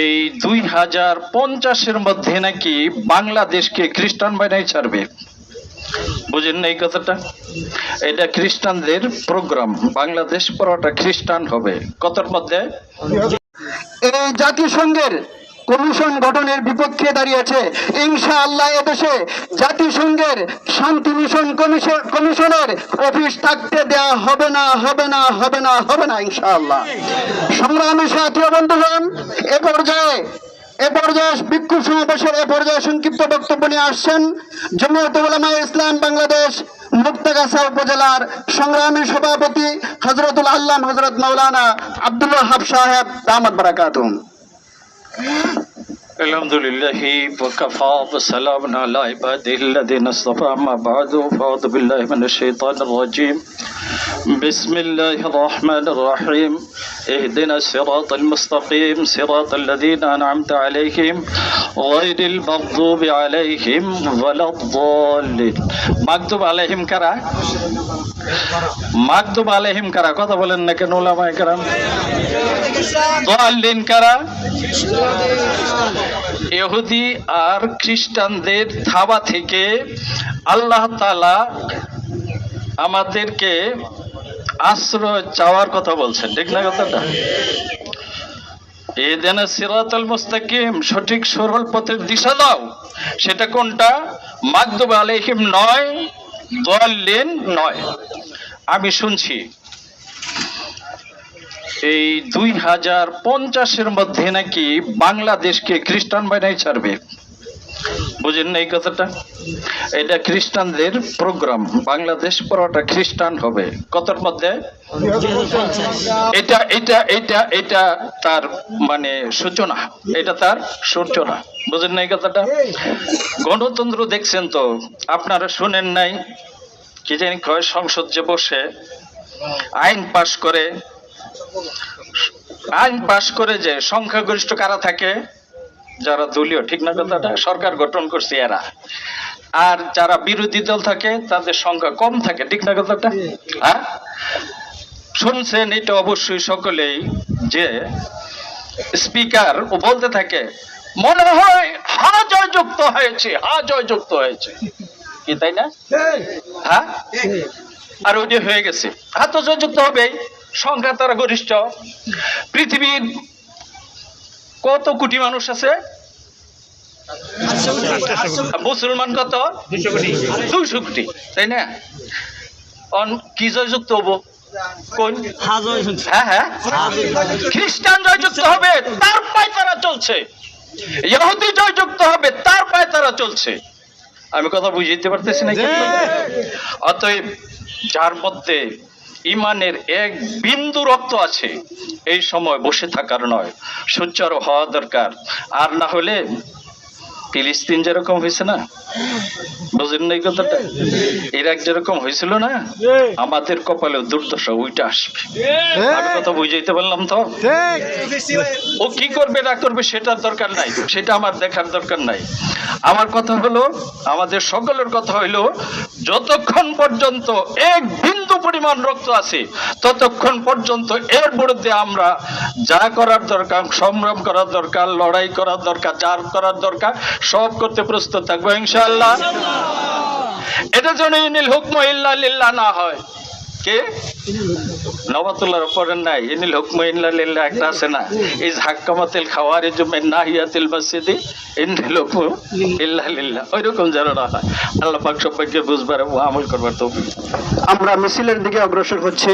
এই দুই হাজার পঞ্চাশের মধ্যে নাকি বাংলাদেশকে খ্রিস্টান বানাই ছাড়বে। বুঝেন না এই কথাটা? এটা খ্রিস্টানদের প্রোগ্রাম। বাংলাদেশ পড়াটা খ্রিস্টান হবে। কতর মধ্যে? এই জাতিসংঘের কমিশন গঠনের বিপক্ষে দাঁড়িয়েছে ইনশাআল্লাহ এদেশে জাতিসংঘের শান্তি মিশন কমিশনের অফিস থাকতে দেয়া হবে না হবে না হবে না হবে না, ইনশাআল্লাহ। সংগ্রামী সাথী বন্ধুগণ, এ পর্যায়ে এ পর্যায়ে বিক্ষোভ সমাবেশের এ পর্যায়ে সংক্ষিপ্ত বক্তব্য নিয়ে আসছেন জমিয়ত উলামা ইসলাম বাংলাদেশ মুক্তাগাছা উপজেলার সংগ্রামী সভাপতি হজরতুল আল্লাহ হজরত মৌলানা আব্দুল হাব সাহেব দামাত বারাকাতুম الحمد لله وكفى وسلام على عباده الذين اصطفى أما بعد فأعوذ بالله من الشيطان الرجيم بسم الله الرحمن الرحيم اهدنا الصراط المستقيم صراط الذين أنعمت عليهم غير المغضوب عليهم ولا الضالين مكتوب عليهم كرا মাকদুব আলাইহিম কারা কথা বলেন না কেন ওলামায়ে কেরাম দোয়াল্লিন কারা ইহুদি আর খ্রিস্টানদের থাবা থেকে আল্লাহ তালা আমাদেরকে আশ্রয় চাওয়ার কথা বলছেন, ঠিক না কথাটা? এদেন সিরাতুল মুস্তাকিম, সঠিক সরল পথের দিশা দাও। সেটা কোনটা? মাকদুব আলাইহিম নয় দোয়াল্লিন নয়। আমি শুনছি, এই দুই হাজার পঞ্চাশের মধ্যে নাকি বাংলাদেশকে খ্রিস্টান বানাই ছাড়বে। বুঝেন না এই কথাটা? এটা খ্রিস্টানদের প্রোগ্রাম। বাংলাদেশ পড়াটা খ্রিস্টান হবে। কতর মধ্যে? এটা এটা এটা এটা তার মানে সূচনা। এটা তার সূচনা। বুঝেন না এই কথাটা? গণতন্ত্র দেখছেন তো? আপনারা শুনেন নাই? কি জানি কয় সংসদ যে বসে, আইন পাশ করে, আইন পাশ করে যে সংখ্যাগরিষ্ঠ কারা থাকে? যারা দলীয় ঠিক না কথাটা সরকার গঠন করছে এরা। আর যারা বিরোধী দল থাকে তাদের সংখ্যা কম থাকে ঠিক না কথাটা হ্যাঁ? শুনছেন এটা অবশ্যই সকলেই যে স্পিকার ও বলতে থাকে মনে হয় হা জয়যুক্ত হয়েছে হা জয়যুক্ত হয়েছে। কি তাই না? হ্যাঁ? আর ওই যে হয়ে গেছে। হ্যাঁ তো জয়যুক্ত হবেই সংখ্যা তারা গরিষ্ঠ। পৃথিবীর কত কোটি মানুষ আছে? মুসলমান কত? দুইশো কোটি। তাই না? কি জয়যুক্ত হব? কোন? হ্যাঁ হ্যাঁ খ্রিস্টান জয়যুক্ত হবে তার পায় তারা চলছে। ইহুদি জয়যুক্ত হবে তার পায় তারা চলছে। আমি কথা বুঝাইতে পারতেছি না অতএব যার মধ্যে ইমানের এক বিন্দু রক্ত আছে। এই সময় বসে থাকার নয়, সোচ্চার হওয়া দরকার। আর না হলে ফিলিস্তিন যেরকম হয়েছে না? বুঝলেন না এই কথাটা? ইরাক যেরকম হয়েছিল না আমাদের কপালে দুর্দশা ওইটা আসবে। কথা বুঝাইতে পারলাম তো? ও কি করবে না করবে সেটার দরকার নাই। সেটা আমার দেখার দরকার নাই। আমার কথা হলো আমাদের সকলের কথা হইল যতক্ষণ পর্যন্ত এক বিন্দু পরিমাণ রক্ত আছে ততক্ষণ পর্যন্ত এর বিরুদ্ধে আমরা যা করার দরকার সংগ্রাম করার দরকার লড়াই করার দরকার যার করার দরকার সব করতে প্রস্তুত থাকব ইনশাআল্লাহ। এটা যেন ইনিল হুকম ইল্লা লিল্লাহ না হয়। কে? নবাতুল্লাহর পরের নাই ইনিল হুকম ইল্লা লিল্লাহ একটা আছে না। এই ঝাক্কামাতিল খাওয়ারে জুমেন নাহিয়াতিল মসজিদি ইনিল হুকম ইল্লা লিল্লাহ। ওইরকম যেন না হয়। আল্লাহ পাক সবাইকে বুঝবার এবং আমল করবার তো আমরা মিছিলের দিকে অগ্রসর হচ্ছে।